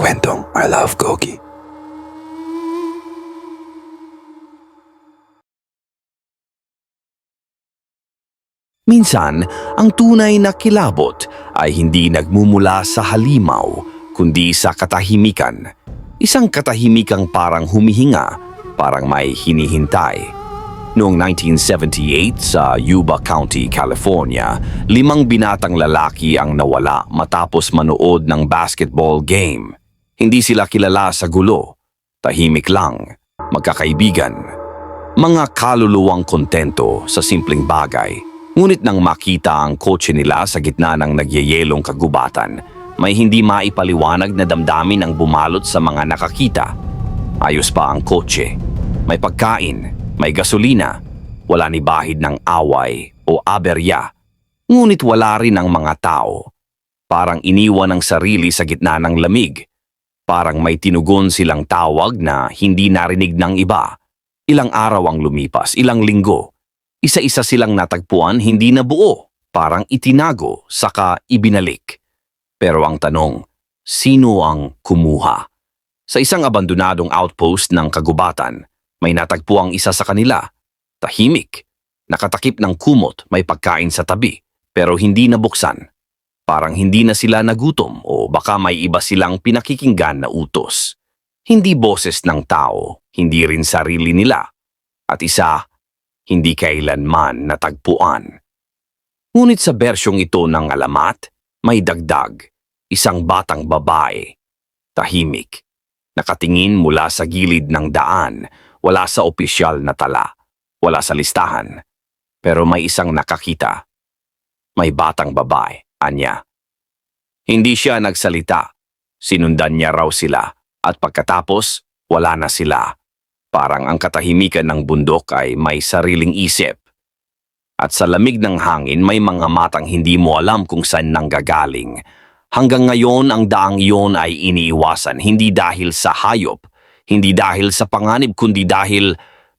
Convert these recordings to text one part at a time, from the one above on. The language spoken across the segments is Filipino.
kwentong I Love Gogi. Minsan, ang tunay na kilabot ay hindi nagmumula sa halimaw, kundi sa katahimikan. Isang katahimikang parang humihinga, parang may hinihintay. Noong 1978 sa Yuba County, California, limang binatang lalaki ang nawala matapos manood ng basketball game. Hindi sila kilala sa gulo, tahimik lang, magkakaibigan. Mga kaluluwang kontento sa simpleng bagay. Ngunit nang makita ang kotse nila sa gitna ng nagyayelong kagubatan, may hindi maipaliwanag na damdamin ang bumalot sa mga nakakita. Ayos pa ang kotse. May pagkain, may gasolina, wala ni bahid ng away o aberya. Ngunit wala rin ang mga tao. Parang iniwan ang sarili sa gitna ng lamig. Parang may tinugon silang tawag na hindi narinig ng iba. Ilang araw ang lumipas, ilang linggo. Isa-isa silang natagpuan hindi na buo, parang itinago, saka ibinalik. Pero ang tanong, sino ang kumuha? Sa isang abandonadong outpost ng kagubatan, may natagpo ang isa sa kanila. Tahimik. Nakatakip ng kumot, may pagkain sa tabi, pero hindi nabuksan. Parang hindi na sila nagutom o baka may iba silang pinakikinggan na utos. Hindi boses ng tao, hindi rin sarili nila. At isa, hindi kailanman natagpuan. Ngunit sa bersyong ito ng alamat, may dagdag, isang batang babae, tahimik, nakatingin mula sa gilid ng daan, wala sa opisyal na tala, wala sa listahan, pero may isang nakakita. May batang babae, anya. Hindi siya nagsalita, sinundan niya raw sila, at pagkatapos, wala na sila. Parang ang katahimikan ng bundok ay may sariling isip. At sa lamig ng hangin may mga matang hindi mo alam kung saan nanggagaling. Hanggang ngayon ang daang iyon ay iniiwasan hindi dahil sa hayop, hindi dahil sa panganib kundi dahil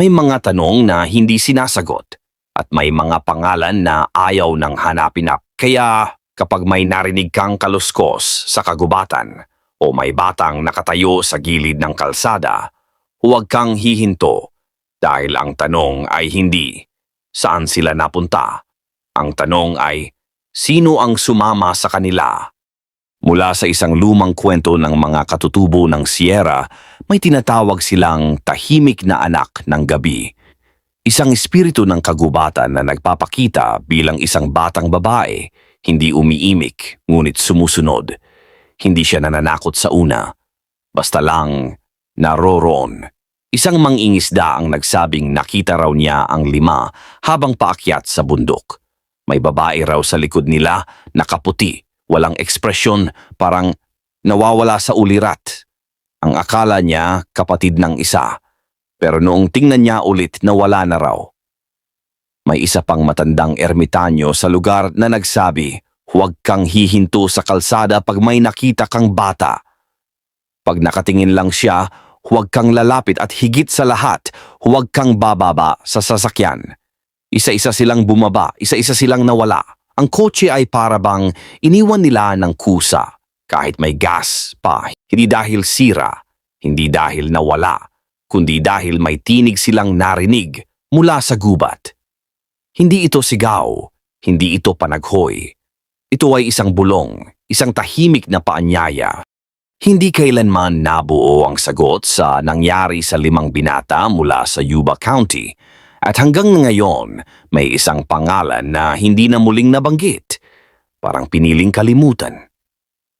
may mga tanong na hindi sinasagot at may mga pangalan na ayaw ng hanapin na. Kaya kapag may narinig kang kaluskos sa kagubatan o may batang nakatayo sa gilid ng kalsada, huwag kang hihinto dahil ang tanong ay hindi saan sila napunta. Ang tanong ay sino ang sumama sa kanila? Mula sa isang lumang kwento ng mga katutubo ng Sierra, may tinatawag silang tahimik na anak ng gabi. Isang espiritu ng kagubatan na nagpapakita bilang isang batang babae, hindi umiimik, ngunit sumusunod. Hindi siya nananakot sa una. Basta lang, naroroon. Isang mangingisda ang nagsabing nakita raw niya ang lima habang paakyat sa bundok. May babae raw sa likod nila, nakaputi, walang ekspresyon, parang nawawala sa ulirat. Ang akala niya kapatid ng isa, pero noong tingnan niya ulit nawala na raw. May isa pang matandang ermitanyo sa lugar na nagsabi, huwag kang hihinto sa kalsada pag may nakita kang bata. Pag nakatingin lang siya, huwag kang lalapit at higit sa lahat, huwag kang bababa sa sasakyan. Isa-isa silang bumaba, isa-isa silang nawala. Ang kotse ay para bang iniwan nila ng kusa, kahit may gas pa, hindi dahil sira, hindi dahil nawala, kundi dahil may tinig silang narinig mula sa gubat. Hindi ito sigaw, hindi ito panaghoy. Ito ay isang bulong, isang tahimik na paanyaya. Hindi kailanman nabuo ang sagot sa nangyari sa limang binata mula sa Yuba County at hanggang ngayon may isang pangalan na hindi na muling nabanggit. Parang piniling kalimutan.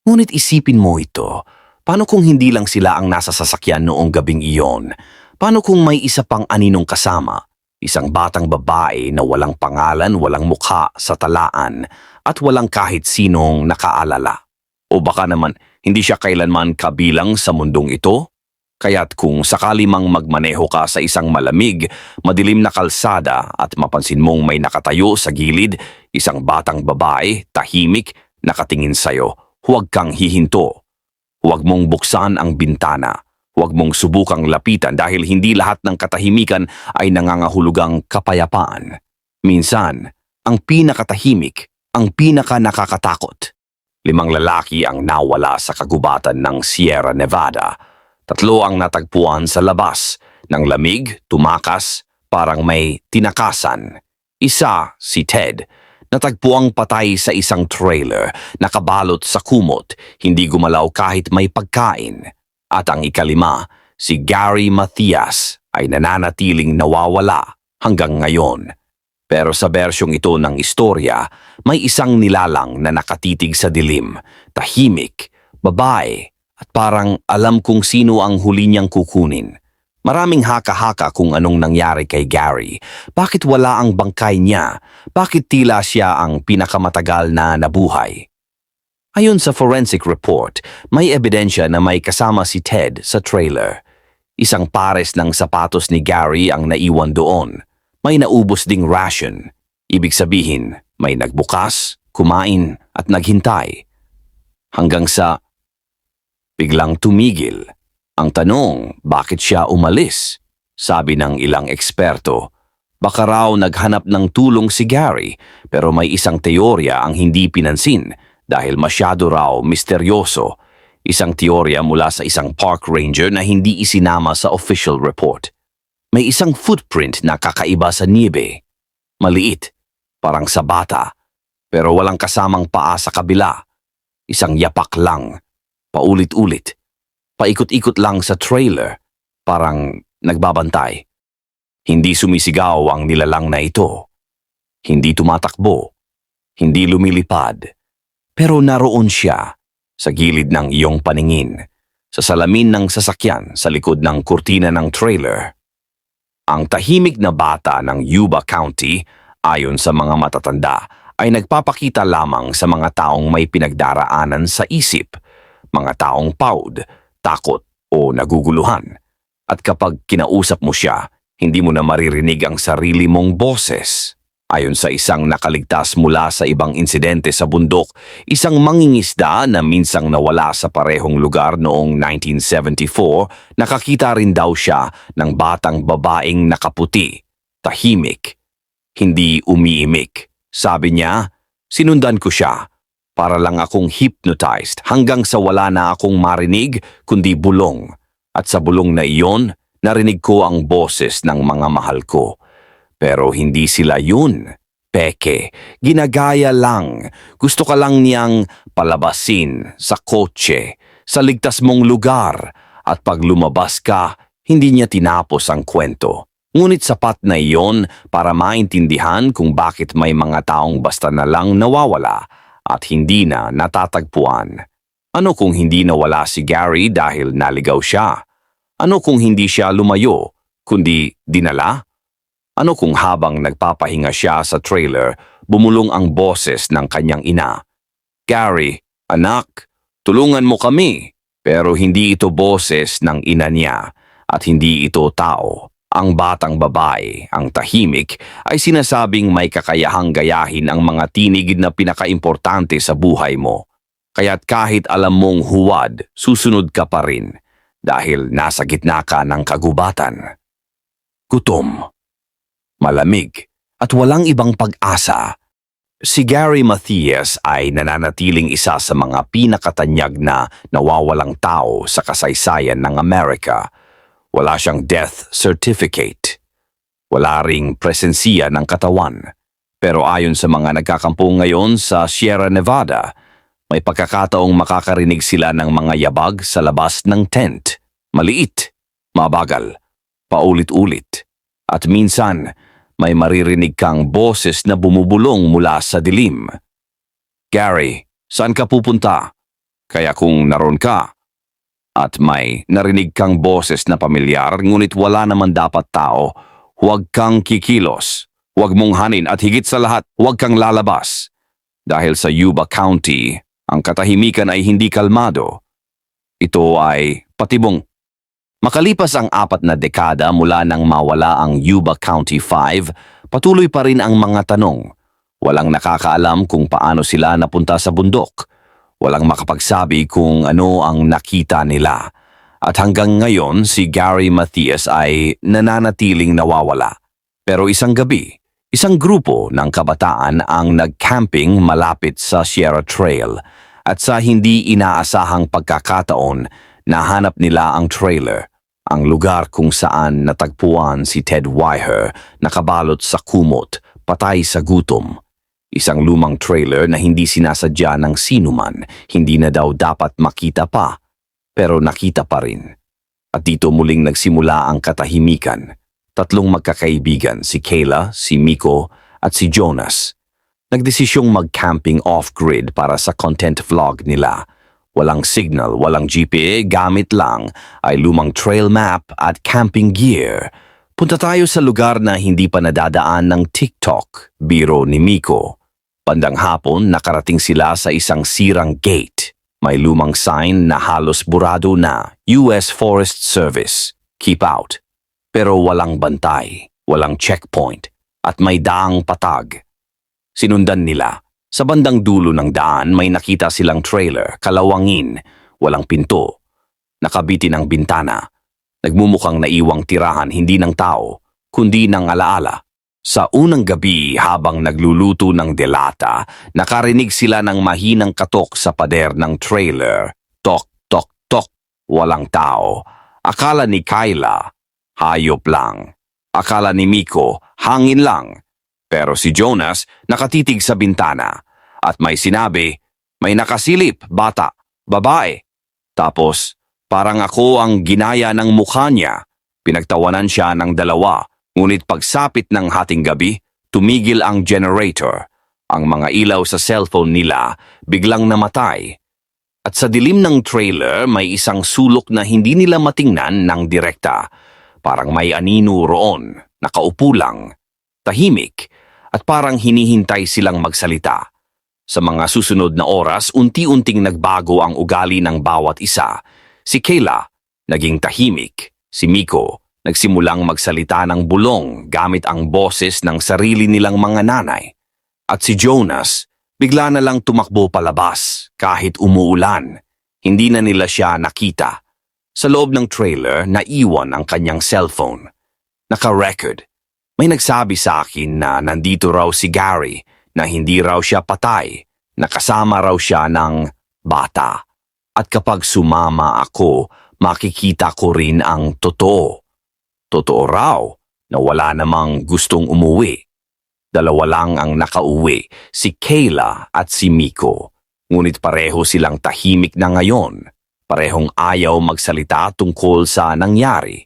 Ngunit isipin mo ito, paano kung hindi lang sila ang nasa sasakyan noong gabing iyon? Paano kung may isa pang aninong kasama? Isang batang babae na walang pangalan, walang mukha sa talaan at walang kahit sinong nakaalala. O baka naman hindi siya kailanman kabilang sa mundong ito? Kaya't kung sakali mang magmaneho ka sa isang malamig, madilim na kalsada at mapansin mong may nakatayo sa gilid, isang batang babae, tahimik, nakatingin sa'yo, huwag kang hihinto. Huwag mong buksan ang bintana. Huwag mong subukang lapitan dahil hindi lahat ng katahimikan ay nangangahulugang kapayapaan. Minsan, ang pinakatahimik, ang pinaka nakakatakot. Limang lalaki ang nawala sa kagubatan ng Sierra Nevada. Tatlo ang natagpuan sa labas ng lamig, tumakas, parang may tinakasan. Isa, si Ted, natagpuang patay sa isang trailer, nakabalot sa kumot, hindi gumalaw kahit may pagkain. At ang ikalima, si Gary Mathias, ay nananatiling nawawala hanggang ngayon. Pero sa bersyong ito ng istorya, may isang nilalang na nakatitig sa dilim, tahimik, babae, at parang alam kung sino ang huli niyang kukunin. Maraming haka-haka kung anong nangyari kay Gary. Bakit wala ang bangkay niya? Bakit tila siya ang pinakamatagal na nabuhay? Ayon sa forensic report, may ebidensya na may kasama si Ted sa trailer. Isang pares ng sapatos ni Gary ang naiwan doon. May naubos ding ration. Ibig sabihin, may nagbukas, kumain at naghintay. Hanggang sa biglang tumigil. Ang tanong, bakit siya umalis? Sabi ng ilang eksperto, baka raw naghanap ng tulong si Gary pero may isang teorya ang hindi pinansin dahil masyado raw misteryoso. Isang teorya mula sa isang park ranger na hindi isinama sa official report. May isang footprint na kakaiba sa niebe. Maliit, parang sa bata, pero walang kasamang paa sa kabila. Isang yapak lang, paulit-ulit. Paikot-ikot lang sa trailer, parang nagbabantay. Hindi sumisigaw ang nilalang na ito. Hindi tumatakbo. Hindi lumilipad. Pero naroon siya sa gilid ng iyong paningin, sa salamin ng sasakyan sa likod ng kurtina ng trailer. Ang tahimik na bata ng Yuba County, ayon sa mga matatanda, ay nagpapakita lamang sa mga taong may pinagdaraanan sa isip, mga taong proud, takot o naguguluhan. At kapag kinausap mo siya, hindi mo na maririnig ang sarili mong boses. Ayon sa isang nakaligtas mula sa ibang insidente sa bundok, isang mangingisda na minsang nawala sa parehong lugar noong 1974, nakakita rin daw siya ng batang babaeng nakaputi, tahimik, hindi umiimik. Sabi niya, sinundan ko siya para lang akong hypnotized hanggang sa wala na akong marinig kundi bulong. At sa bulong na iyon, narinig ko ang boses ng mga mahal ko. Pero hindi sila yun. Peke, ginagaya lang. Gusto ka lang niyang palabasin sa kotse, sa ligtas mong lugar. At pag lumabas ka, hindi niya tinapos ang kwento. Ngunit sapat na iyon para maintindihan kung bakit may mga taong basta na lang nawawala at hindi na natatagpuan. Ano kung hindi nawala si Gary dahil naligaw siya? Ano kung hindi siya lumayo, kundi dinala? Ano kung habang nagpapahinga siya sa trailer, bumulong ang boses ng kanyang ina? Gary, anak, tulungan mo kami. Pero hindi ito boses ng ina niya at hindi ito tao. Ang batang babae, ang tahimik, ay sinasabing may kakayahang gayahin ang mga tinig na pinakaimportante sa buhay mo. Kaya't kahit alam mong huwad, susunod ka pa rin dahil nasa gitna ka ng kagubatan. Gutom malamig, at walang ibang pag-asa. Si Gary Mathias ay nananatiling isa sa mga pinakatanyag na nawawalang tao sa kasaysayan ng Amerika. Wala siyang death certificate. Wala ring presensiya ng katawan. Pero ayon sa mga nagkakampo ngayon sa Sierra Nevada, may pagkakataong makakarinig sila ng mga yabag sa labas ng tent. Maliit, mabagal, paulit-ulit. At minsan, may maririnig kang boses na bumubulong mula sa dilim. Gary, saan ka pupunta? Kaya kung naroon ka, at may narinig kang boses na pamilyar ngunit wala naman dapat tao, huwag kang kikilos, huwag mong hanin at higit sa lahat, huwag kang lalabas. Dahil sa Yuba County, ang katahimikan ay hindi kalmado. Ito ay patibong Makalipas ang apat na dekada mula nang mawala ang Yuba County 5, patuloy pa rin ang mga tanong. Walang nakakaalam kung paano sila napunta sa bundok. Walang makapagsabi kung ano ang nakita nila. At hanggang ngayon si Gary Mathias ay nananatiling nawawala. Pero isang gabi, isang grupo ng kabataan ang nag-camping malapit sa Sierra Trail At sa hindi inaasahang pagkakataon, nahanap nila ang trailer, ang lugar kung saan natagpuan si Ted Weiher nakabalot sa kumot, patay sa gutom. Isang lumang trailer na hindi sinasadya ng sinuman, hindi na daw dapat makita pa, pero nakita pa rin. At dito muling nagsimula ang katahimikan. Tatlong magkakaibigan, si Kayla, si Miko, at si Jonas. Nagdesisyong mag-camping off-grid para sa content vlog nila. Walang signal, walang GPA, gamit lang ay lumang trail map at camping gear. Punta tayo sa lugar na hindi pa nadadaan ng TikTok, biro ni Miko. Bandang hapon, nakarating sila sa isang sirang gate. May lumang sign na halos burado na US Forest Service, keep out. Pero walang bantay, walang checkpoint, at may daang patag. Sinundan nila. Sa bandang dulo ng daan may nakita silang trailer, kalawangin, walang pinto. Nakabitin ang bintana. Nagmumukhang naiwang tirahan hindi ng tao, kundi ng alaala. Sa unang gabi habang nagluluto ng delata, nakarinig sila ng mahinang katok sa pader ng trailer. Tok, tok, tok. Walang tao. Akala ni Kyla, hayop lang. Akala ni Miko, hangin lang. Pero si Jonas nakatitig sa bintana at may sinabi, may nakasilip, bata, babae. Tapos, parang ako ang ginaya ng mukha niya. Pinagtawanan siya ng dalawa, ngunit pagsapit ng hating gabi, tumigil ang generator. Ang mga ilaw sa cellphone nila biglang namatay. At sa dilim ng trailer may isang sulok na hindi nila matingnan ng direkta. Parang may anino roon, nakaupo lang, tahimik, at parang hinihintay silang magsalita. Sa mga susunod na oras, unti-unting nagbago ang ugali ng bawat isa. Si Kayla, naging tahimik. Si Miko, nagsimulang magsalita ng bulong gamit ang boses ng sarili nilang mga nanay. At si Jonas, bigla na lang tumakbo palabas kahit umuulan. Hindi na nila siya nakita. Sa loob ng trailer, naiwan ang kanyang cellphone. Naka-record. May nagsabi sa akin na nandito raw si Gary na hindi raw siya patay, nakasama raw siya ng bata. At kapag sumama ako, makikita ko rin ang totoo. Totoo raw na wala namang gustong umuwi. Dalawa lang ang nakauwi, si Kayla at si Miko. Ngunit pareho silang tahimik na ngayon. Parehong ayaw magsalita tungkol sa nangyari.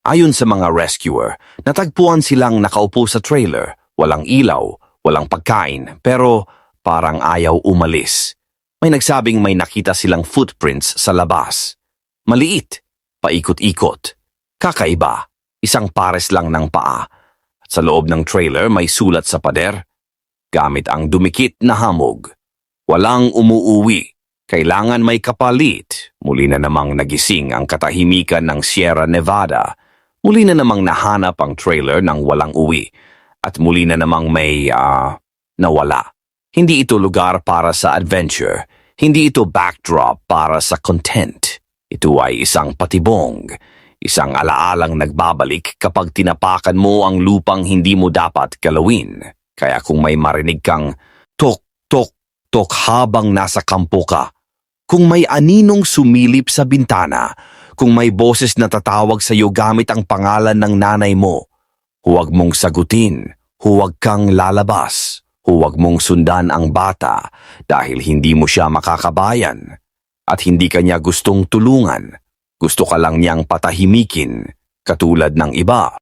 Ayon sa mga rescuer, natagpuan silang nakaupo sa trailer, walang ilaw, walang pagkain, pero parang ayaw umalis. May nagsabing may nakita silang footprints sa labas. Maliit, paikot-ikot. Kakaiba, isang pares lang ng paa. At sa loob ng trailer may sulat sa pader. Gamit ang dumikit na hamog. Walang umuuwi. Kailangan may kapalit. Muli na namang nagising ang katahimikan ng Sierra Nevada. Muli na namang nahanap ang trailer ng walang uwi. At muli na namang may, ah, nawala. Hindi ito lugar para sa adventure. Hindi ito backdrop para sa content. Ito ay isang patibong. Isang alaalang nagbabalik kapag tinapakan mo ang lupang hindi mo dapat galawin. Kaya kung may marinig kang tok, tok, tok habang nasa kampo ka, kung may aninong sumilip sa bintana, kung may boses na tatawag sa iyo gamit ang pangalan ng nanay mo, huwag mong sagutin, huwag kang lalabas, huwag mong sundan ang bata dahil hindi mo siya makakabayan at hindi ka niya gustong tulungan. Gusto ka lang niyang patahimikin, katulad ng iba.